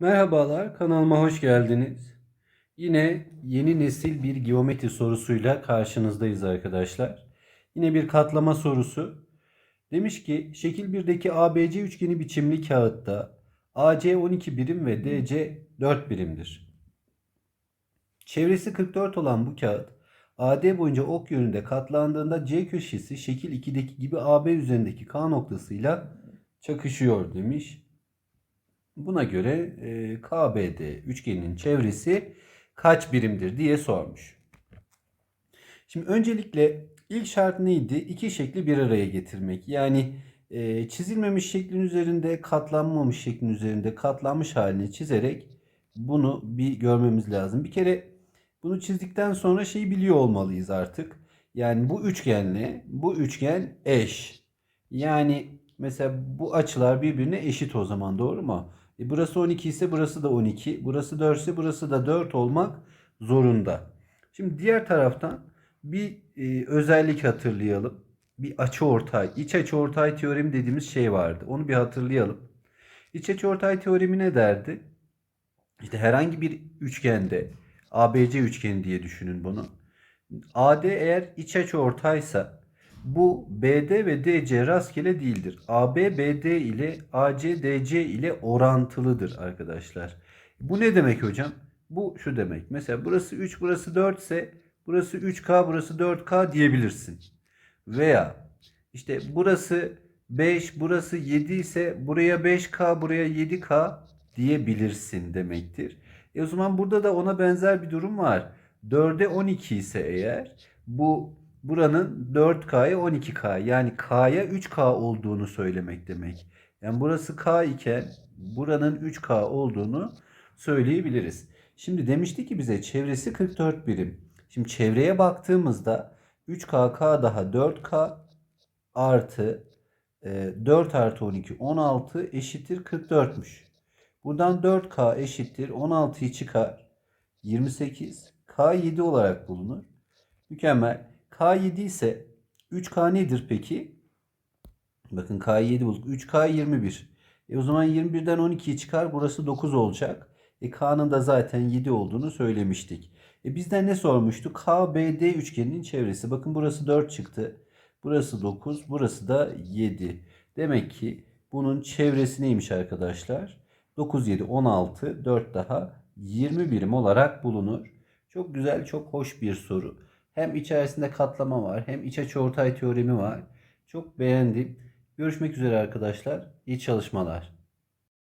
Merhabalar, kanalıma hoş geldiniz. Yine yeni nesil bir geometri sorusuyla karşınızdayız arkadaşlar. Yine bir katlama sorusu. Demiş ki şekil 1'deki ABC üçgeni biçimli kağıtta AC 12 birim ve DC 4 birimdir. Çevresi 44 olan bu kağıt AD boyunca ok yönünde katlandığında C köşesi şekil 2'deki gibi AB üzerindeki K noktasıyla çakışıyor demiş. Buna göre e, KBD üçgeninin çevresi kaç birimdir diye sormuş. Şimdi öncelikle ilk şart neydi? İki şekli bir araya getirmek. Yani e, çizilmemiş şeklin üzerinde katlanmamış şeklin üzerinde katlanmış halini çizerek bunu bir görmemiz lazım. Bir kere bunu çizdikten sonra şeyi biliyor olmalıyız artık. Yani bu üçgenle bu üçgen eş. Yani mesela bu açılar birbirine eşit o zaman doğru mu? E burası 12 ise burası da 12. Burası 4 ise burası da 4 olmak zorunda. Şimdi diğer taraftan bir e, özellik hatırlayalım. Bir açıortay, iç açıortay teoremi dediğimiz şey vardı. Onu bir hatırlayalım. İç açıortay teoremi ne derdi? İşte herhangi bir üçgende ABC üçgeni diye düşünün bunu. AD eğer iç açıortaysa bu BD ve DC rastgele değildir. AB BD ile AC DC ile orantılıdır arkadaşlar. Bu ne demek hocam? Bu şu demek. Mesela burası 3 burası 4 ise burası 3K burası 4K diyebilirsin. Veya işte burası 5 burası 7 ise buraya 5K buraya 7K diyebilirsin demektir. E o zaman burada da ona benzer bir durum var. 4'e 12 ise eğer bu buranın 4K'ya 12K yani K'ya 3K olduğunu söylemek demek. Yani burası K iken buranın 3K olduğunu söyleyebiliriz. Şimdi demişti ki bize çevresi 44 birim. Şimdi çevreye baktığımızda 3K K daha 4K artı e, 4 artı 12 16 eşittir 44'müş. Buradan 4K eşittir 16'yı çıkar 28 K 7 olarak bulunur. Mükemmel. K7 ise 3K nedir peki? Bakın K'yı 7 bulduk. 3K 21. E o zaman 21'den 12'yi çıkar. Burası 9 olacak. E K'nın da zaten 7 olduğunu söylemiştik. E bizden ne sormuştu? KBD üçgeninin çevresi. Bakın burası 4 çıktı. Burası 9. Burası da 7. Demek ki bunun çevresi neymiş arkadaşlar? 9, 7, 16, 4 daha 20 birim olarak bulunur. Çok güzel, çok hoş bir soru. Hem içerisinde katlama var hem iç açıortay teoremi var. Çok beğendim. Görüşmek üzere arkadaşlar. İyi çalışmalar.